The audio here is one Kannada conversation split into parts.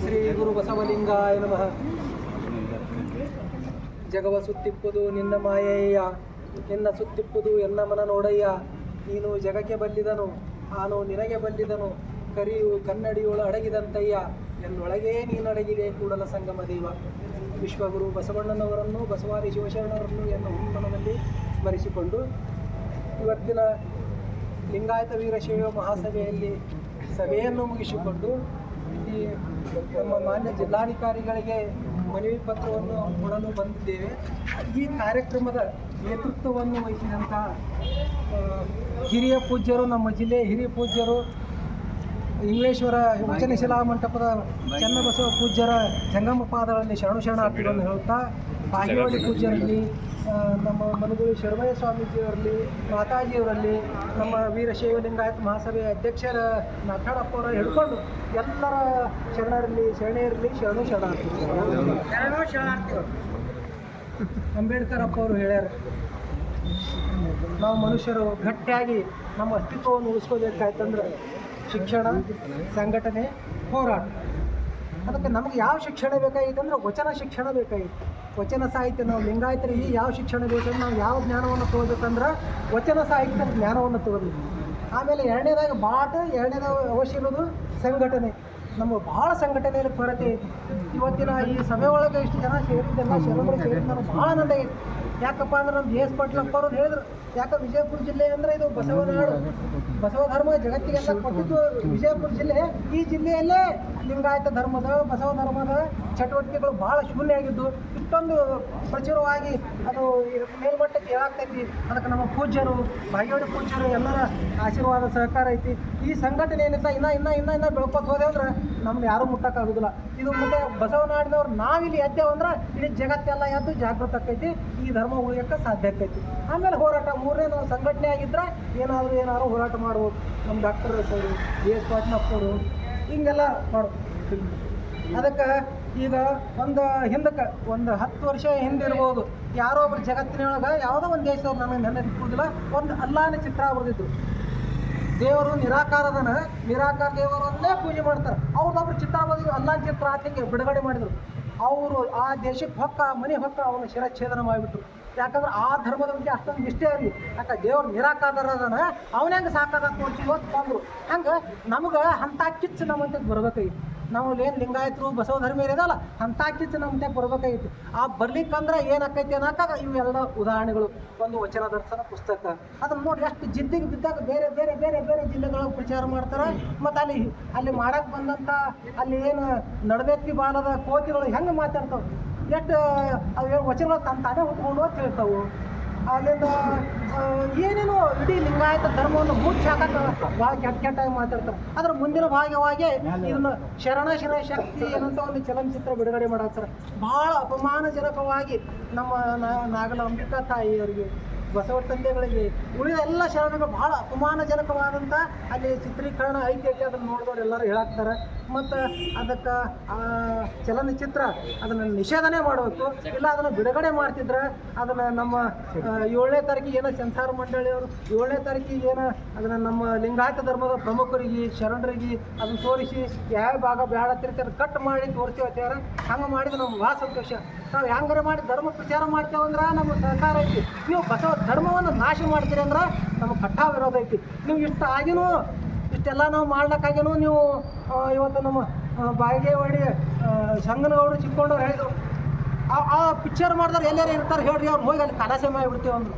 ಶ್ರೀ ಗುರು ಬಸವಲಿಂಗಾಯ ನಮಃ. ಜಗವ ಸುತ್ತಿಪ್ಪುದು ನಿನ್ನ ಮಾಯಯ್ಯ ನಿನ್ನ ಸುತ್ತಿಪ್ಪುದು ಎನ್ನ ಮನ ನೋಡಯ್ಯ. ನೀನು ಜಗಕ್ಕೆ ಬಲ್ಲಿದನು, ನಾನು ನಿನಗೆ ಬಲ್ಲಿದನು, ಕರಿಯು ಕನ್ನಡಿಯೋಳು ಅಡಗಿದಂತಯ್ಯ. ಎನ್ನೊಳಗೇ ನೀನಡಗಿದೆ ಕೂಡಲ ಸಂಗಮ ದೈವ. ವಿಶ್ವಗುರು ಬಸವಣ್ಣನವರನ್ನು, ಬಸವಾದಿ ಶಿವಶರಣರನ್ನು ಎನ್ನ ಹುಮ್ಮನದಲ್ಲಿ ಸ್ಮರಿಸಿಕೊಂಡು ಇವತ್ತಿನ ಲಿಂಗಾಯತ ವೀರಶೈವ ಮಹಾಸಭೆಯಲ್ಲಿ ಸಭೆಯನ್ನು ಮುಗಿಸಿಕೊಂಡು ಈ ನಮ್ಮ ಮಾನ್ಯ ಜಿಲ್ಲಾಧಿಕಾರಿಗಳಿಗೆ ಮನವಿ ಪತ್ರವನ್ನು ಕೊಡಲು ಬಂದಿದ್ದೇವೆ. ಈ ಕಾರ್ಯಕ್ರಮದ ನೇತೃತ್ವವನ್ನು ವಹಿಸಿದಂಥ ಹಿರಿಯ ಪೂಜ್ಯರು, ನಮ್ಮ ಜಿಲ್ಲೆಯ ಹಿರಿಯ ಪೂಜ್ಯರು, ಇಂಗ್ಲೇಶ್ವರ ವಚನ ಶಿಲಾ ಮಂಟಪದ ಚನ್ನಬಸವ ಪೂಜ್ಯರ ಜಂಗಮ ಪಾದಗಳಲ್ಲಿ ಶರಣು ಶರಣಾರ್ಥಿಗಳನ್ನು ಹೇಳುತ್ತಾ, ಬಾಗೇವಾಡಿ ಪೂಜ್ಯರಲ್ಲಿ ನಮ್ಮ ಮನುಗುಳಿ ಶರ್ಮಯ್ಯ ಸ್ವಾಮೀಜಿಯವರಲ್ಲಿ, ಮಾತಾಜಿಯವರಲ್ಲಿ, ನಮ್ಮ ವೀರಶೈವ ಲಿಂಗಾಯತ ಮಹಾಸಭೆಯ ಅಧ್ಯಕ್ಷರ ನಾಥಾಡಪ್ಪವರ ಹಿಡ್ಕೊಂಡು ಎಲ್ಲರ ಶರಣರಲ್ಲಿ ಶರಣು ಶರಣಾರ್ಥಿಗಳು. ಶರಣು ಶರಣಾರ್ಥಿ ಅಂಬೇಡ್ಕರ್ ಅಪ್ಪ ಅವರು ಹೇಳ್ಯಾರ, ನಾವು ಮನುಷ್ಯರು ಗಟ್ಟಿಯಾಗಿ ನಮ್ಮ ಅಸ್ತಿತ್ವವನ್ನು ಉಳಿಸ್ಕೋಬೇಕಾಯ್ತಂದ್ರೆ ಶಿಕ್ಷಣ, ಸಂಘಟನೆ, ಹೋರಾಟ. ಅದಕ್ಕೆ ನಮಗೆ ಯಾವ ಶಿಕ್ಷಣ ಬೇಕಾಗಿತ್ತು ಅಂದ್ರೆ ವಚನ ಶಿಕ್ಷಣ ಬೇಕಾಗಿತ್ತು. ವಚನ ಸಾಹಿತ್ಯ ನಾವು ಲಿಂಗಾಯತರಿಗೆ ಯಾವ ಶಿಕ್ಷಣ ಬೇಕಂದ್ರೆ ನಾವು ಯಾವ ಜ್ಞಾನವನ್ನು ತಗೋಬೇಕಂದ್ರೆ ವಚನ ಸಾಹಿತ್ಯದ ಜ್ಞಾನವನ್ನು ತಗೋಬೇಕು ಆಮೇಲೆ ಎರಡನೇದಾಗ ಬಾಟ, ಎರಡನೇದಾಗ ಅವಶ್ಯ ಇರೋದು ಸಂಘಟನೆ. ನಮ್ಮ ಭಾಳ ಸಂಘಟನೆಯಲ್ಲಿ ಕೊರತೆ ಐತಿ ಇವತ್ತಿನ ಈ ಸಭೆ ಒಳಗೆ ಇಷ್ಟು ಜನ ಸೇರಿದ್ದೆಲ್ಲ ಶರಣರು ಸೇರಿದ್ದು ಭಾಳ ಆನಂದ ಐತಿ ಯಾಕಪ್ಪ ಅಂದ್ರೆ ನಮ್ಮ ಜಿ ಎಸ್ ಪಾಟೀಲಪ್ಪ ಅವರು ಹೇಳಿದ್ರು, ಯಾಕೆ ವಿಜಯಪುರ ಜಿಲ್ಲೆ ಅಂದ್ರೆ ಇದು ಬಸವನಾಡು ಬಸವ ಧರ್ಮ ಜಗತ್ತಿಗೆಲ್ಲ ಕೊಟ್ಟಿದ್ದು ವಿಜಯಪುರ ಜಿಲ್ಲೆ. ಈ ಜಿಲ್ಲೆಯಲ್ಲೇ ಲಿಂಗಾಯತ ಧರ್ಮದ, ಬಸವ ಧರ್ಮದ ಚಟುವಟಿಕೆಗಳು ಭಾಳ ಶೂನ್ಯ ಆಗಿದ್ದು, ಇಷ್ಟೊಂದು ಪ್ರಚುರವಾಗಿ ಅದು ಮೇಲ್ಮಟ್ಟಕ್ಕೆ ಏಳಾಗ್ತೈತಿ. ಅದಕ್ಕೆ ನಮ್ಮ ಪೂಜ್ಯರು, ಬಾಗೇವಾಡಿ ಪೂಜ್ಯರು ಎಲ್ಲರ ಆಶೀರ್ವಾದ ಸಹಕಾರ ಐತಿ. ಈ ಸಂಘಟನೆ ಏನಿತ್ತ ಇನ್ನ ಇನ್ನ ಇನ್ನ ಇನ್ನ ಬೆಳ್ಕೊತ ಹೋದೆ ಅಂದ್ರೆ ನಮ್ಗೆ ಯಾರೂ ಮುಟ್ಟಕ್ಕಾಗೋದಿಲ್ಲ ಇದು ಮತ್ತೆ ಬಸವನಾಡಿನವ್ರು ನಾವಿಲ್ಲಿ ಎದ್ದೇವು ಅಂದ್ರೆ ಇಡೀ ಜಗತ್ತೆಲ್ಲ ಎದ್ದು ಜಾಗೃತ ಆಕೈತಿ ಈ ಧರ್ಮ ಉಳಿಯೋಕ್ಕೆ ಸಾಧ್ಯ ಆಕೈತಿ ಆಮೇಲೆ ಹೋರಾಟ, ಮೂರನೇ ನಾವು ಸಂಘಟನೆ ಆಗಿದ್ರೆ ಏನಾದರೂ ಏನಾದರೂ ಹೋರಾಟ ಮಾಡ್ಬೋದು. ನಮ್ಮ ಡಾಕ್ಟರ್ ಸರ್ ಎಸ್ ಪಾಟ್ನಪ್ಪರು ಹಿಂಗೆಲ್ಲ ಮಾಡ್ಬೋದು ಅದಕ್ಕೆ ಈಗ ಒಂದು ಹಿಂದಕ್ಕೆ, ಒಂದು ಹತ್ತು ವರ್ಷ ಹಿಂದಿರ್ಬೋದು ಯಾರೋ ಒಬ್ರು ಜಗತ್ತಿನೊಳಗೆ ಯಾವುದೋ ಒಂದು ದೇಶದವ್ರು ನನಗೆ ನೆನಪಿರುವುದಿಲ್ಲ ಒಂದು ಅಲ್ಲಾನ ಚಿತ್ರ ಬರೆದಿದ್ರು. ದೇವರು ನಿರಾಕಾರದನ, ನಿರಾಕಾರ ದೇವರನ್ನೇ ಪೂಜೆ ಮಾಡ್ತಾರೆ. ಅವ್ರು ಚಿತ್ರ ಅಲ್ಲಾ ಚಿತ್ರ ಆತಂಗೆ ಬಿಡುಗಡೆ ಮಾಡಿದರು. ಅವರು ಆ ದೇಶಕ್ಕೆ ಹೊಕ್ಕ ಮನೆ ಹೊಕ್ಕ ಅವನ ಶಿರಚ್ಛೇದನ ಮಾಡಿಬಿಟ್ರು. ಯಾಕಂದ್ರೆ ಆ ಧರ್ಮದ ಬಗ್ಗೆ ಅಷ್ಟೊಂದು ನಿಷ್ಠೆ ಇರಲಿ. ಯಾಕೆ, ದೇವ್ರು ನಿರಾಕಾರದನ, ಅವನ ಹೆಂಗೆ ಸಾಕಾಗ ತೋರಿಸಿ ಇವತ್ತು ಬಂದರು. ಹಂಗೆ ನಮ್ಗೆ ಅಂಥ ಕಿಚ್ಚು ನಮ್ಮಂತ ಬರ್ಬೇಕಾಗಿತ್ತು. ನಾವು ಏನು ಲಿಂಗಾಯತರು ಬಸವ ಧರ್ಮ ಇರೋದಲ್ಲ ಅಂಥ ಕಿಚ್ಚು ನಮ್ಮ ಬರ್ಬೇಕಾಗಿತ್ತು. ಆ ಬರ್ಲಿಕ್ಕಂದ್ರೆ ಏನಾಕೈತಿ ಅನ್ನೋಕ್ಕಾಗ ಇವೆಲ್ಲ ಉದಾಹರಣೆಗಳು, ಒಂದು ವಚನ ದರ್ಶನ ಪುಸ್ತಕ. ಅದನ್ನು ನೋಡಿ ಎಷ್ಟು ಜಿದ್ದಿಗೆ ಬಿದ್ದಾಗ ಬೇರೆ ಬೇರೆ ಬೇರೆ ಬೇರೆ ಜಿಲ್ಲೆಗಳು ಪ್ರಚಾರ ಮಾಡ್ತಾರೆ. ಮತ್ತು ಅಲ್ಲಿ ಅಲ್ಲಿ ಮಾಡಕ್ಕೆ ಬಂದಂಥ ಅಲ್ಲಿ ಏನು ನಡಬೇಕಿ ಬಾಲದ ಕೋತಿಗಳು ಹೆಂಗೆ ಮಾತಾಡ್ತಾವೆ? ಎಷ್ಟು ವಚನಗಳು ತನ್ನ ತಾನೇ ಹುಟ್ಕೊಂಡು ಅಂತ ಹೇಳ್ತಾವು. ಅಲ್ಲಿಂದ ಏನೇನೋ ಇಡೀ ಲಿಂಗಾಯತ ಧರ್ಮವನ್ನು ಮುಚ್ಚಿ ಹಾಕಕ್ಕೆ ಭಾಳ ಕೆಟ್ಟ ಕೆಟ್ಟಾಗಿ ಮಾತಾಡ್ತಾರೆ ಅದ್ರ ಮುಂದಿನ ಭಾಗವಾಗಿ ಇದನ್ನು ಶರಣ ಶರಣ ಶಕ್ತಿ ಏನಂತ ಒಂದು ಚಲನಚಿತ್ರ ಬಿಡುಗಡೆ ಮಾಡಾಕ್ತಾರೆ ಭಾಳ ಅಪಮಾನಜನಕವಾಗಿ ನಮ್ಮ ನಾಗಲ ಅಂಬಿಕಾ ತಾಯಿಯವರಿಗೆ ಬಸವ ತಂದೆಗಳಿಗೆ ಉಳಿದ ಎಲ್ಲ ಶರಣಗಳು ಬಹಳ ಅಪಮಾನಜನಕವಾದಂಥ ಅಲ್ಲಿ ಚಿತ್ರೀಕರಣ ಐತಿ ಐತಿ ಅದನ್ನು ನೋಡಿದವ್ರು ಎಲ್ಲರೂ ಹೇಳಾಕ್ತಾರೆ. ಮತ್ತು ಅದಕ್ಕೆ ಚಲನಚಿತ್ರ ಅದನ್ನು ನಿಷೇಧನೇ ಮಾಡಬೇಕು ಇಲ್ಲ ಅದನ್ನು ಬಿಡುಗಡೆ ಮಾಡ್ತಿದ್ರೆ ಅದನ್ನು ನಮ್ಮ ಏಳನೇ ತಾರೀಕಿಗೆ ಏನೋ ಸಂಸಾರ ಮಂಡಳಿಯವರು ಏಳನೇ ತಾರೀಕಿಗೆ ಏನೋ ಅದನ್ನು ನಮ್ಮ ಲಿಂಗಾಯತ ಧರ್ಮದ ಪ್ರಮುಖರಿಗೆ, ಶರಣರಿಗೆ ಅದನ್ನು ತೋರಿಸಿ ಯಾವ ಭಾಗ ಬೇಡ ತಿರ್ತಾರೆ ಕಟ್ ಮಾಡಿ ತೋರಿಸ್ತೀವಿ ಅಂತಾರ ಹಂಗೆ ಮಾಡಿದ್ರೆ ನಮ್ಗೆ ಭಾಳ ಸಂತೋಷ. ನಾವು ಹೆಂಗಾರೆ ಮಾಡಿ ಧರ್ಮ ಪ್ರಚಾರ ಮಾಡ್ತೇವಂದ್ರೆ ನಮ್ಮ ಸಹಕಾರ ಐತಿ. ನೀವು ಬಸವ ಧರ್ಮವನ್ನು ನಾಶ ಮಾಡ್ತೀರಿ ಅಂದ್ರೆ ನಮಗೆ ಕಟ್ಟಾ ವಿರೋಧ ಐತಿ. ನೀವು ಇಷ್ಟು ಆಗಿನೂ ಇಷ್ಟೆಲ್ಲ ನಾವು ಮಾಡ್ಲಿಕ್ಕಾಗೇನು ನೀವು ಇವತ್ತು ನಮ್ಮ ಬಾಯಿಗೆ ಬಾಗೇವಾಡಿ ಸಂಗನಗೌಡರು ಚಿಕ್ಕೊಂಡವ್ರು ಹೇಳಿದ್ರು. ಆ ಆ ಪಿಕ್ಚರ್ ಮಾಡಿದ್ರೆ ಎಲ್ಲರೂ ಇರ್ತಾರೆ ಹೇಳ್ರಿ ಅವ್ರು ಹೋಗಿ ಅಲ್ಲಿ ಕಲಾಸೆ ಮಾಡಿಬಿಡ್ತೀವಿ ಅಂದರು.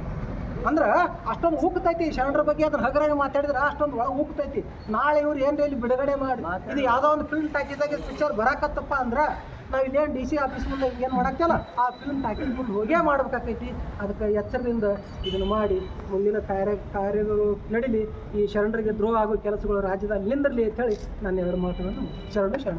ಅಂದ್ರೆ ಅಷ್ಟೊಂದು ಉಕ್ತೈತಿ ಶರಣರ ಬಗ್ಗೆ ಅದನ್ನ ಹಗರಾಗಿ ಮಾತಾಡಿದ್ರೆ ಅಷ್ಟೊಂದು ಒಳಗೆ ಉಕ್ತೈತಿ. ನಾಳೆ ಇವ್ರು ಏನ್ರಿ ಇಲ್ಲಿ ಬಿಡುಗಡೆ ಮಾಡಿ. ಇದು ಯಾವುದೋ ಒಂದು ಫಿಲ್ಮ್ ಟಾಕಿದಾಗ ಪಿಕ್ಚರ್ ಬರಾಕತ್ತಪ್ಪ ಅಂದ್ರೆ ನಾವು ಇನ್ನೇನು ಡಿ ಸಿ ಆಫೀಸ್ ಮುಂದೆ ಏನು ಮಾಡಕ್ಕಲ್ಲ ಆ ಫಿಲ್ಮ್ ಟಾಕೀಸ್ ಮುಂದೆ ಹೋಗೇ ಮಾಡ್ಬೇಕಾಕೈತಿ. ಅದಕ್ಕೆ ಎಚ್ಚರದಿಂದ ಇದನ್ನು ಮಾಡಿ, ಮುಂದಿನ ಕಾರ್ಯ, ಕಾರ್ಯಗಳು ನಡೀಲಿ, ಈ ಶರಣರಿಗೆ ದ್ರೋಹ ಆಗೋ ಕೆಲಸಗಳು ರಾಜ್ಯದಲ್ಲಿ ನಿಂದಿರಲಿ ಅಂತ ಹೇಳಿ ನಾನು ಎರಡು ಮಾತುಗಳನ್ನು ಶರಣ ಶರಣ